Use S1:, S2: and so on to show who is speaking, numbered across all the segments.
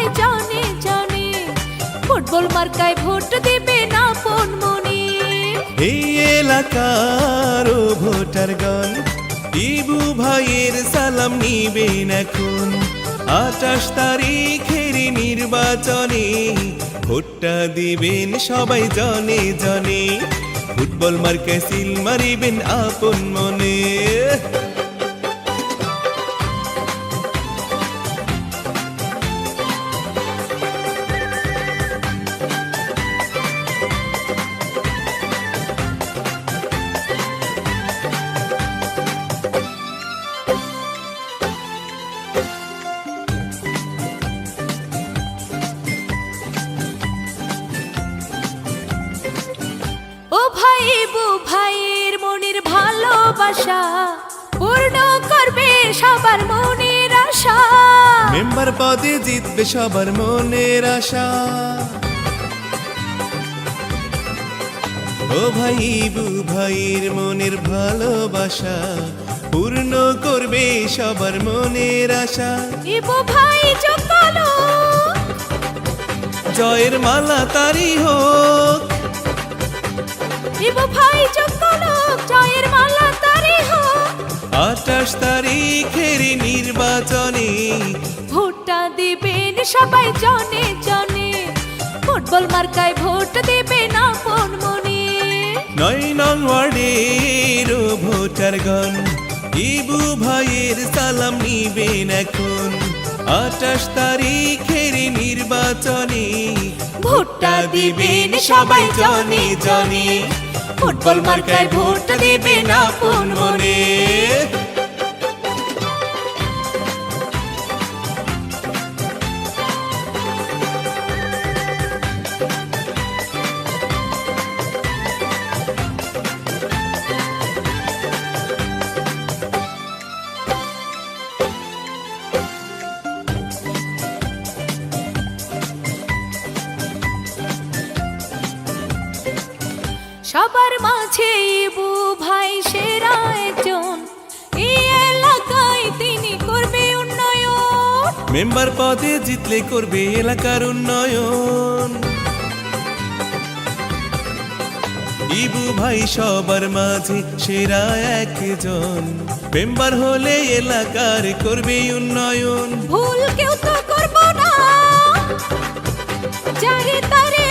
S1: সবাই জানে জানে। ফুটবল মার্কায় ভোট দেবে না কোন মনে
S2: এই এলাকার ও ভোটারগণ, ইবু ভাইয়ের সালাম নিবেন এখন। আঠাশ তারিখের নির্বাচনে ভোটটা দিবেন সবাই জনে জনে। ফুটবল মার্কায় সিল মারিবেন আপন মনে।
S1: ভাই বু ভাইয়ের মনের ভালোবাসা পূর্ণ করবে সবার মনের আশা।
S2: মেম্বার পদে জিতবে সবার মনের আশা। ও ভাই বু ভাইয়ের মনের ভালোবাসা পূর্ণ করবে সবার মনের আশা।
S1: ইবু ভাই
S2: জয়ের মালা তারি হোক
S1: ইবু ভাই চকালো জয়ের মালা তারে হোক
S2: আঠাশ তারিখের নির্বাচনে
S1: ভোটটা দিবেন সবাই জনে জনে। ফুটবল মার্কায় ভোট দেবে না কোন মনে।
S2: নয় নং ওয়ার্ডের ভোটারগণ ইবু ভাইয়ের সালাম নিবেন এখন। আঠাশ তারিখের নির্বাচনে
S1: ভোটটা দিবেন সবাই জনে জনে। ফুটবল মার্কায় ভোট দেবে না কোন মনে? সবার মাঝে ইবু ভাই সেরা একজন। এই এলাকায় তিনি করবে উন্নয়ন।
S2: মেম্বার পদে জিতলে করবে এলাকার উন্নয়ন। ইবু ভাই সবার মাঝে সেরা একজন। মেম্বার হলে এলাকার করবে উন্নয়ন।
S1: ভুল কেউ তো করব না। যারে তারে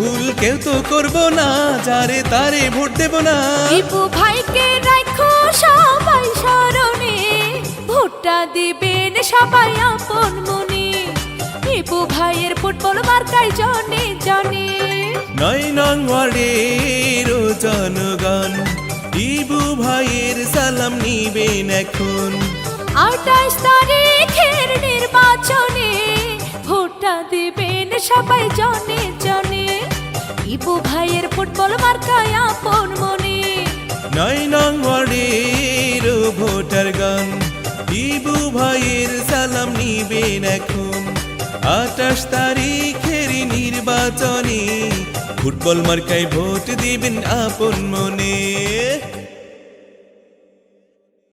S2: ভুল কেউ তো করব না যারে তারে ভোট দেব না।
S1: ইবু ভাইকে রাখো সবাই স্মরণে ভোটটা দিবেন সবাই আপন মনে। ইবু ভাইয়ের ফুটবল মার্কায় জনে জনে।
S2: নয় নং ওয়ার্ডের জনগণ ইবু ভাইয়ের সালাম নিবেন এখন।
S1: আঠাশ তারিখের নির্বাচনে ভোটটা দিবেন সবাই জনে জনে। ইবু ভাইয়ের ফুটবল মার্কায় আপন মনে।
S2: নয় নং ওয়ার্ডের ভোটার গান ইবু ভাইয়ের সালাম নিবেন এখন। আঠাশ তারিখের নির্বাচনে ফুটবল মার্কায় ভোট দিবেন আপন মনে।